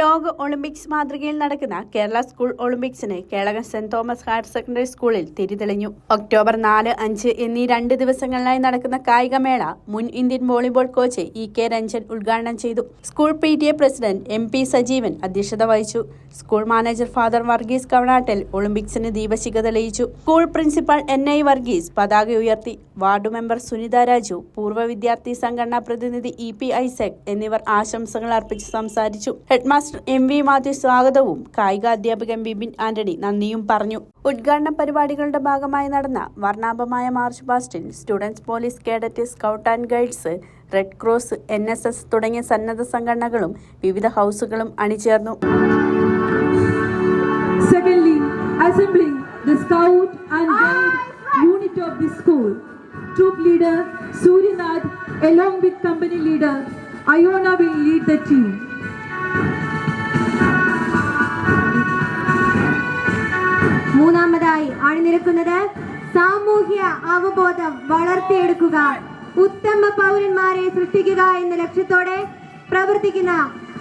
ലോക ഒളിമ്പിക്സ് മാതൃകയിൽ നടക്കുന്ന Kerala school ഒളിമ്പിക്സിന് Kelakam Saint Thomas higher secondary സ്കൂളിൽ തിരിതെളിഞ്ഞു. ഒക്ടോബർ നാല് അഞ്ച് എന്നീ രണ്ട് ദിവസങ്ങളിലായി നടക്കുന്ന കായികമേള മുൻ Indian volleyball coach E K Ranjan ഉദ്ഘാടനം ചെയ്തു. School P T A president M P Sajeevan അധ്യക്ഷത വഹിച്ചു. School manager Father Varghese Kavanattal ഒളിമ്പിക്സിന് ദീപശിഖ തെളിയിച്ചു. School principal N I Varghese പതാക ഉയർത്തി. വാർഡ് മെമ്പർ സുനിത രാജു പൂർവ വിദ്യാർത്ഥി സംഘടനാ പ്രതിനിധി ഇ പി ഐസക് എന്നിവർ ആശംസകൾ അർപ്പിച്ച് സംസാരിച്ചു. ഹെഡ്മാസ്റ്റർ എം വി മാത്യു സ്വാഗതവും. കായിക അധ്യാപകൻ ബിബിൻ ആന്റണി നന്ദിയും പറഞ്ഞു. ഉദ്ഘാടന പരിപാടികളുടെ ഭാഗമായി നടന്ന വർണാഭമായ march പാസ്റ്റിൽ students police cadet scout and guides red cross N തുടങ്ങിയ സന്നദ്ധ സംഘടനകളും വിവിധ ഹൗസുകളും അണിചേർന്നു. Secondly, assembling the scout and guide. നടക്കുന്നത് സാമൂഹ്യ അവബോധം വളർത്തിയെടുക്കുക. ഉത്തമ പൗരന്മാരെ സൃഷ്ടിക്കുക എന്ന ലക്ഷ്യത്തോടെ പ്രവർത്തിക്കുന്ന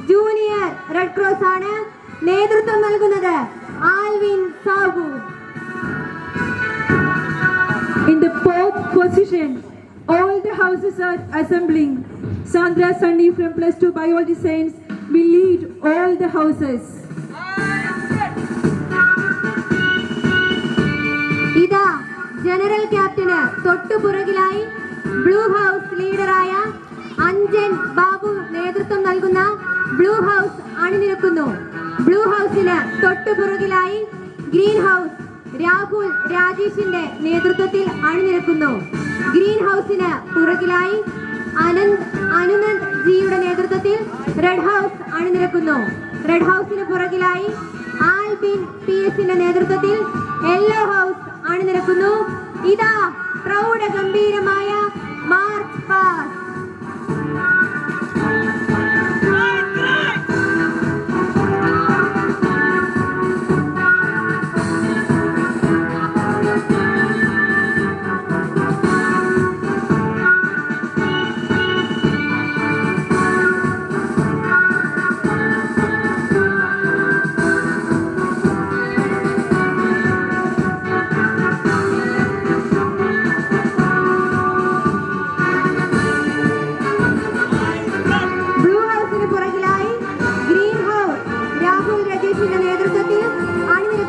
ജൂനിയർ റെഡ് ക്രോസ് ആണ് നേതൃത്വം നൽകുന്നത് Alvin Sahu in the position all the houses are assembling Sandra Sunny from plus two biology science will lead all the houses general captain തൊട്ടുപുറകിലായി ബ്ലൂ ഹൗസ് ലീഡറായ അഞ്ജൻ ബാബു നേതൃത്വം നൽകുന്ന ബ്ലൂ ഹൗസ് അണിനിരക്കുന്നു. Blue ഹൗസിന് തൊട്ടുപുറകിലായി ഗ്രീൻ ഹൗസ് രാഹുൽ രാജേഷിന്റെ നേതൃത്വത്തിൽ അണിനിരക്കുന്നു. Green ഹൗസിന് പുറകിലായി അനന്ത് അനുനന്ദ് ജിയുടെ നേതൃത്വത്തിൽ റെഡ് ഹൗസ് അണിനിരക്കുന്നു. റെഡ് ഹൗസിന് പുറകിലായി ആൽബിൻ പി എസിന്റെ നേതൃത്വത്തിൽ യെല്ലോ ഹൗസ് അണിനിരക്കുന്നു ഇതാ പ്രൗഢഗംഭീരമായ മാർച്ച് പാസ്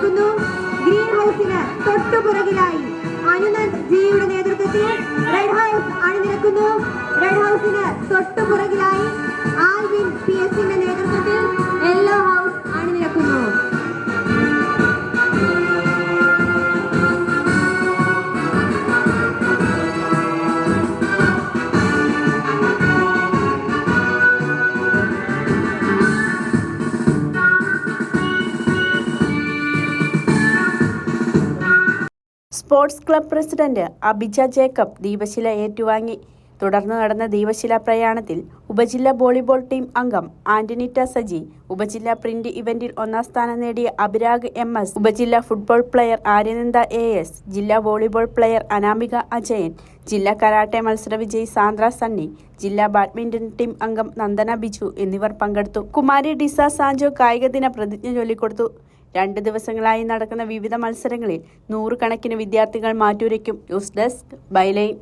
അണിനിരക്കുന്നു ഗ്രീൻ ഹൗസിന് തൊട്ടുപുറകിലായി അനുനന്ദ് ജിയുടെ നേതൃത്വത്തിൽ റെഡ് ഹൗസ് അണിനിരക്കുന്നു. റെഡ് ഹൗസിന് തൊട്ടുപുറകിലായി ആൽവിൻ പി എസിന്റെ sports club president Abija Jacob ദീപശില ഏറ്റുവാങ്ങി. തുടർന്ന് നടന്ന ദീപശില പ്രയാണത്തിൽ ഉപജില്ലാ വോളിബോൾ ടീം അംഗം ആന്റണിറ്റ സജി ഉപജില്ലാ പ്രിന്റ് ഇവന്റിൽ ഒന്നാം സ്ഥാനം നേടിയ അഭിരാഗ് എം എസ് ഉപജില്ലാ football player Aryananda A S ജില്ലാ വോളിബോൾ പ്ലെയർ അനാമിക അജയൻ ജില്ലാ കരാട്ടെ മത്സര വിജയി സാന്ദ്ര സണ്ണി ജില്ലാ ബാഡ്മിന്റൺ ടീം അംഗം നന്ദന ബിജു എന്നിവർ പങ്കെടുത്തു. കുമാരി ഡിസ സാഞ്ചോ കായിക ദിന പ്രതിജ്ഞ ചൊല്ലിക്കൊടുത്തു. രണ്ട് ദിവസങ്ങളായി നടക്കുന്ന വിവിധ മത്സരങ്ങളിൽ നൂറുകണക്കിന് വിദ്യാർത്ഥികൾ മാറ്റുരയ്ക്കും. News desk byline.